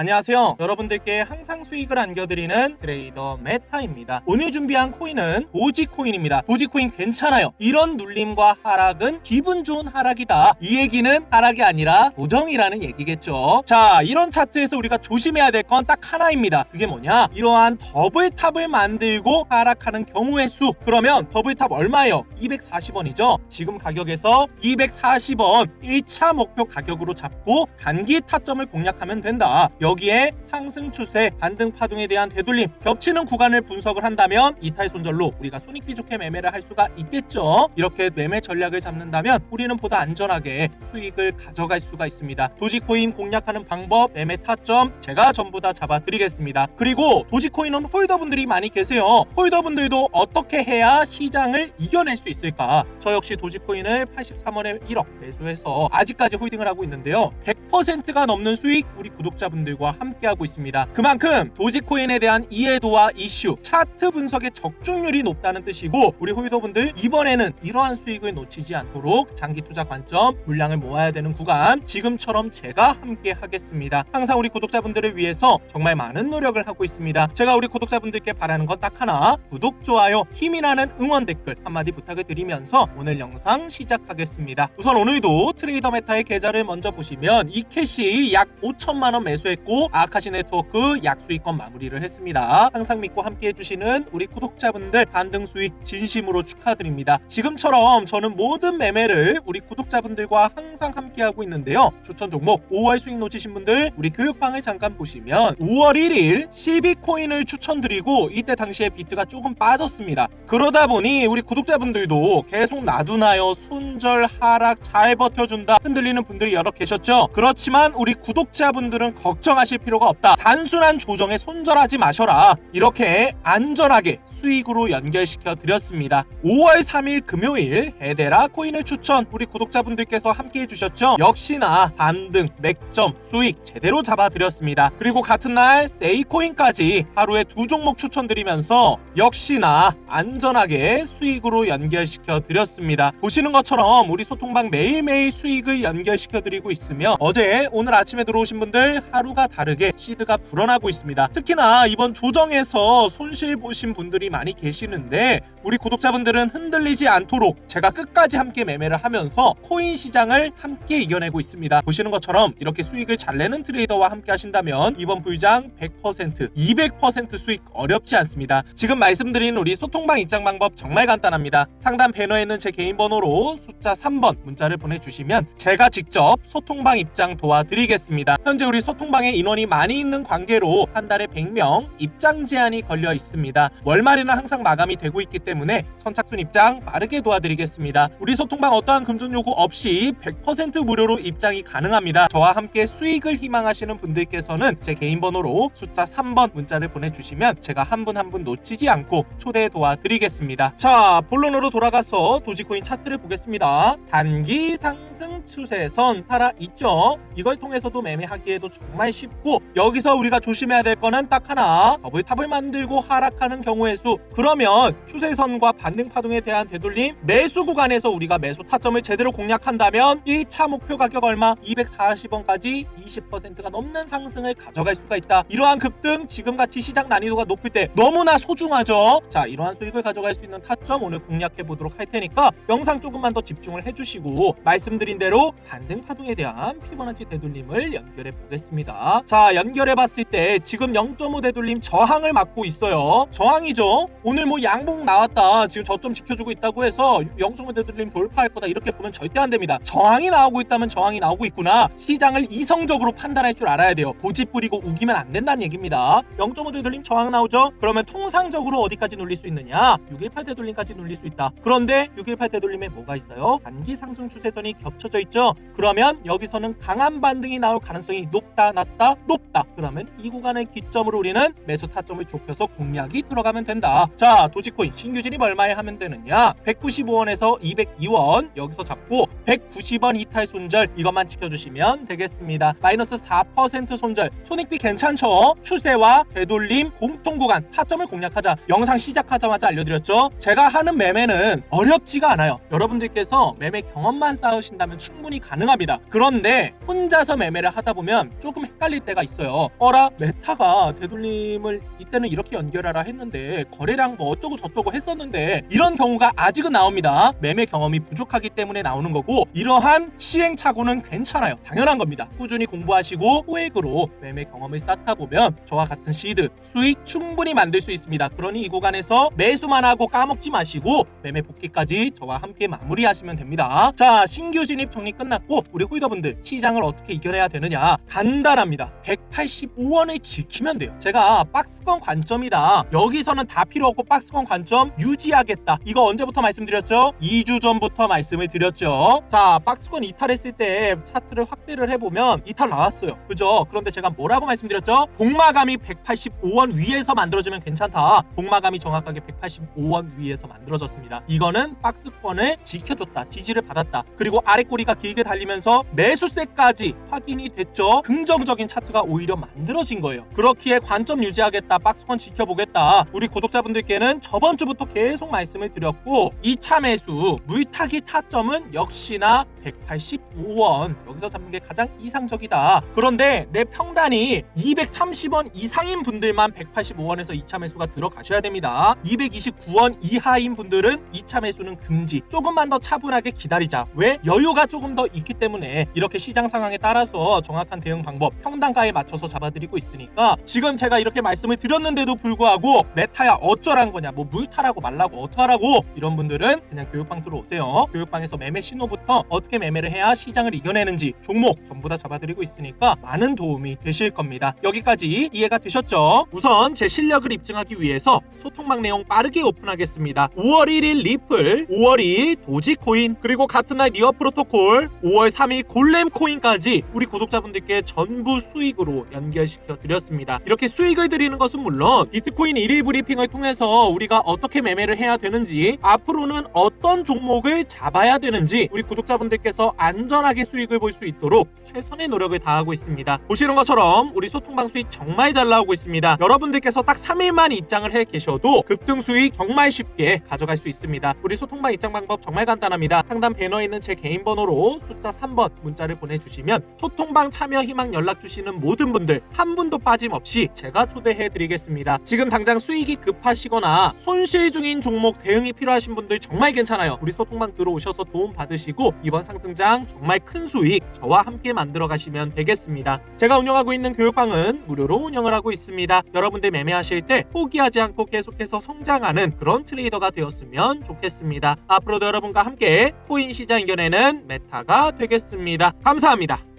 안녕하세요. 여러분들께 항상 수익을 안겨드리는 트레이더 메타입니다. 오늘 준비한 코인은 도지코인입니다. 도지코인 괜찮아요. 이런 눌림과 하락은 기분 좋은 하락이다. 이 얘기는 하락이 아니라 고정이라는 얘기겠죠. 자, 이런 차트에서 우리가 조심해야 될 건 딱 하나입니다. 그게 뭐냐? 이러한 더블탑을 만들고 하락하는 경우의 수. 그러면 더블탑 얼마예요? 240원이죠. 지금 가격에서 240원 1차 목표 가격으로 잡고 단기 타점을 공략하면 된다. 여기에 상승 추세, 반등 파동에 대한 되돌림, 겹치는 구간을 분석을 한다면 이탈 손절로 우리가 손익비 좋게 매매를 할 수가 있겠죠. 이렇게 매매 전략을 잡는다면 우리는 보다 안전하게 수익을 가져갈 수가 있습니다. 도지코인 공략하는 방법, 매매 타점 제가 전부 다 잡아드리겠습니다. 그리고 도지코인은 홀더분들이 많이 계세요. 홀더분들도 어떻게 해야 시장을 이겨낼 수 있을까? 저 역시 도지코인을 83원에 1억 매수해서 아직까지 홀딩을 하고 있는데요. 100%가 넘는 수익 우리 구독자분들 과 함께하고 있습니다. 그만큼 도지코인에 대한 이해도와 이슈, 차트 분석의 적중률이 높다는 뜻이고 우리 홀더분들 이번에는 이러한 수익을 놓치지 않도록 장기 투자 관점, 물량을 모아야 되는 구간 지금처럼 제가 함께 하겠습니다. 항상 우리 구독자분들을 위해서 정말 많은 노력을 하고 있습니다. 제가 우리 구독자분들께 바라는 건 딱 하나 구독, 좋아요, 힘이 나는 응원 댓글 한마디 부탁을 드리면서 오늘 영상 시작하겠습니다. 우선 오늘도 트레이더 메타의 계좌를 먼저 보시면 이 캐시 약 5천만 원 매수 했고 아카시 네트워크 약 수익권 마무리를 했습니다. 항상 믿고 함께 해주시는 우리 구독자분들 반등 수익 진심으로 축하드립니다. 지금처럼 저는 모든 매매를 우리 구독자분들과 항상 함께 하고 있는데요. 추천 종목 5월 수익 놓치신 분들 우리 교육방을 잠깐 보시면 5월 1일 CB코인을 추천드리고 이때 당시에 비트가 조금 빠졌습니다. 그러다 보니 우리 구독자분들도 계속 놔두나요? 손절 하락 잘 버텨준다 흔들리는 분들이 여러 계셨죠. 그렇지만 우리 구독자분들은 걱정 하실 필요가 없다. 단순한 조정에 손절하지 마셔라. 이렇게 안전하게 수익으로 연결시켜 드렸습니다. 5월 3일 금요일 헤데라 코인을 추천 우리 구독자분들께서 함께 해주셨죠. 역시나 반등, 맥점, 수익 제대로 잡아드렸습니다. 그리고 같은 날 세이코인까지 하루에 두 종목 추천드리면서 역시나 안전하게 수익으로 연결시켜 드렸습니다. 보시는 것처럼 우리 소통방 매일매일 수익을 연결시켜 드리고 있으며 어제 오늘 아침에 들어오신 분들 하루가 다르게 시드가 불어나고 있습니다. 특히나 이번 조정에서 손실 보신 분들이 많이 계시는데 우리 구독자분들은 흔들리지 않도록 제가 끝까지 함께 매매를 하면서 코인 시장을 함께 이겨내고 있습니다. 보시는 것처럼 이렇게 수익을 잘 내는 트레이더와 함께 하신다면 이번 불장 100%, 200% 수익 어렵지 않습니다. 지금 말씀드린 우리 소통방 입장 방법 정말 간단합니다. 상단 배너에 있는 제 개인 번호로 숫자 3번 문자를 보내주시면 제가 직접 소통방 입장 도와드리겠습니다. 현재 우리 소통방에 인원이 많이 있는 관계로 한 달에 100명 입장 제한이 걸려 있습니다. 월말에는 항상 마감이 되고 있기 때문에 선착순 입장 빠르게 도와드리겠습니다. 우리 소통방 어떠한 금전 요구 없이 100% 무료로 입장이 가능합니다. 저와 함께 수익을 희망하시는 분들께서는 제 개인 번호로 숫자 3번 문자를 보내주시면 제가 한 분 한 분 놓치지 않고 초대 도와드리겠습니다. 자, 본론으로 돌아가서 도지코인 차트를 보겠습니다. 단기 상승 추세선 살아 있죠. 이걸 통해서도 매매하기에도 정말 쉽고 여기서 우리가 조심해야 될 거는 딱 하나. 더블 탑을 만들고 하락하는 경우의 수. 그러면 추세선과 반등 파동에 대한 되돌림 매수 구간에서 우리가 매수 타점을 제대로 공략한다면 1차 목표 가격 얼마 240원까지 20%가 넘는 상승을 가져갈 수가 있다. 이러한 급등 지금같이 시장 난이도가 높을 때 너무나 소중하죠. 자, 이러한 수익을 가져갈 수 있는 타점 오늘 공략해 보도록 할 테니까 영상 조금만 더 집중을 해주시고 말씀드린 대로 반등 파동에 대한 피보나치 되돌림을 연결해 보겠습 자, 연결해 봤을 때 지금 0.5 되돌림 저항을 맞고 있어요. 저항이죠. 오늘 뭐 양봉 나왔다. 지금 저점 지켜주고 있다고 해서 0.5 되돌림 돌파할 거다 이렇게 보면 절대 안 됩니다. 저항이 나오고 있다면 저항이 나오고 있구나. 시장을 이성적으로 판단할 줄 알아야 돼요. 고집 부리고 우기면 안 된다는 얘기입니다. 0.5 되돌림 저항 나오죠? 그러면 통상적으로 어디까지 눌릴 수 있느냐? 618 되돌림까지 눌릴 수 있다. 그런데 618 되돌림에 뭐가 있어요? 단기 상승 추세선이 겹쳐져 있죠? 그러면 여기서는 강한 반등이 나올 가능성이 높다, 낮다, 높다. 그러면 이 구간의 기점으로 우리는 매수 타점을 좁혀서 공략이 들어가면 된다. 자, 도지코인 신규 진입 얼마에 하면 되느냐? 195원에서 202원 여기서 잡고 190원 이탈 손절 이것만 지켜주시면 되겠습니다. 마이너스 4% 손절 손익비 괜찮죠? 추세와 되돌림 공통 구간 타점을 공략하자. 영상 시작하자마자 알려드렸죠? 제가 하는 매매는 어렵지가 않아요. 여러분들께서 매매 경험만 쌓으신다면 충분히 가능합니다. 그런데 혼자서 매매를 하다 보면 조금 헷갈릴 헷갈릴 때가 있어요. 어라 메타가 되돌림을 이때는 이렇게 연결하라 했는데 거래량 뭐 어쩌고 저쩌고 했었는데 이런 경우가 아직은 나옵니다. 매매 경험이 부족하기 때문에 나오는 거고 이러한 시행착오는 괜찮아요. 당연한 겁니다. 꾸준히 공부하시고 소액으로 매매 경험을 쌓다 보면 저와 같은 시드 수익 충분히 만들 수 있습니다. 그러니 이 구간에서 매수만 하고 까먹지 마시고 매매 복귀까지 저와 함께 마무리하시면 됩니다. 자 신규 진입 정리 끝났고 우리 홀더분들 시장을 어떻게 이겨내야 되느냐 간단합니다. 185원을 지키면 돼요. 제가 박스권 관점이다. 여기서는 다 필요 없고 박스권 관점 유지하겠다. 이거 언제부터 말씀드렸죠? 2주 전부터 말씀을 드렸죠. 자 박스권 이탈했을 때 차트를 확대를 해보면 이탈 나왔어요. 그죠? 그런데 제가 뭐라고 말씀드렸죠? 복마감이 185원 위에서 만들어지면 괜찮다. 복마감이 정확하게 185원 위에서 만들어졌습니다. 이거는 박스권을 지켜줬다. 지지를 받았다. 그리고 아래 꼬리가 길게 달리면서 매수세까지 확인이 됐죠. 긍정적인 차트가 오히려 만들어진 거예요. 그렇기에 관점 유지하겠다. 박스권 지켜보겠다. 우리 구독자분들께는 저번 주부터 계속 말씀을 드렸고 2차 매수 물타기 타점은 역시나 185원 여기서 잡는 게 가장 이상적이다. 그런데 내 평단이 230원 이상인 분들만 185원에서 2차 매수가 들어가셔야 됩니다. 229원 이하인 분들은 2차 매수는 금지. 조금만 더 차분하게 기다리자. 왜? 여유가 조금 더 있기 때문에 이렇게 시장 상황에 따라서 정확한 대응 방법 평단가에 맞춰서 잡아드리고 있으니까 지금 제가 이렇게 말씀을 드렸는데도 불구하고 메타야 어쩌란 거냐 뭐 물타라고 말라고 어떡하라고 이런 분들은 그냥 교육방 들어오세요. 교육방에서 매매 신호부터 어떻게 매매를 해야 시장을 이겨내는지 종목 전부 다 잡아드리고 있으니까 많은 도움이 되실 겁니다. 여기까지 이해가 되셨죠? 우선 제 실력을 입증하기 위해서 소통망 내용 빠르게 오픈하겠습니다. 5월 1일 리플, 5월 2일 도지코인, 그리고 같은 날 니어 프로토콜, 5월 3일 골렘 코인까지 우리 구독자분들께 전부 수익으로 연결시켜 드렸습니다. 이렇게 수익을 드리는 것은 물론 비트코인 1일 브리핑을 통해서 우리가 어떻게 매매를 해야 되는지 앞으로는 어떤 종목을 잡아야 되는지 우리 구독자분들께서 안전하게 수익을 볼 수 있도록 최선의 노력을 다하고 있습니다. 보시는 것처럼 우리 소통방 수익 정말 잘 나오고 있습니다. 여러분들께서 딱 3일만 입장을 해 계셔도 급등 수익 정말 쉽게 가져갈 수 있습니다. 우리 소통방 입장 방법 정말 간단합니다. 상단 배너에 있는 제 개인 번호로 숫자 3번 문자를 보내주시면 소통방 참여 희망 연락 주시는 모든 분들 한 분도 빠짐없이 제가 초대해 드리겠습니다. 지금 당장 수익이 급하시거나 손실 중인 종목 대응이 필요하신 분들 정말 괜찮아요. 우리 소통방 들어오셔서 도움 받으시고 이번 상승장 정말 큰 수익 저와 함께 만들어 가시면 되겠습니다. 제가 운영하고 있는 교육방은 무료로 운영을 하고 있습니다. 여러분들 매매하실 때 포기하지 않고 계속해서 성장하는 그런 트레이더가 되었으면 좋겠습니다. 앞으로도 여러분과 함께 코인 시장 이겨내는 메타가 되겠습니다. 감사합니다.